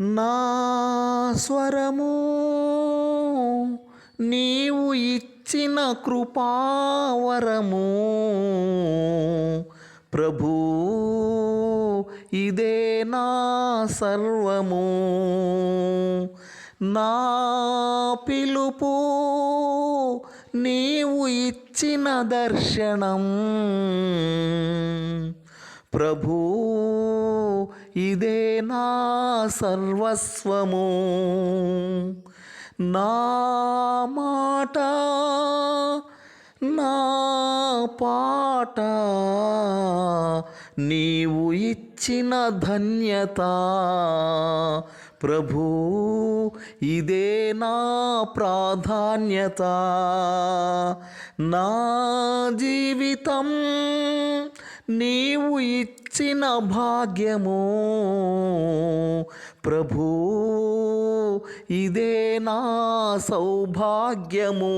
నా స్వరము నీవు ఇచ్చిన కృపావరము. ప్రభు ఇదే నా సర్వము. నా పిలుపు నీవు ఇచ్చిన దర్శనం. ప్రభు ఇదే నా సర్వస్వము. నా మాట నా పాట నీవు ఇచ్చిన ధన్యత. ప్రభు ఇదే నా ప్రాధాన్యత. నా జీవితం నీవు ఇచ్చిన భాగ్యము. ప్రభు ఇదే నా సౌభాగ్యము.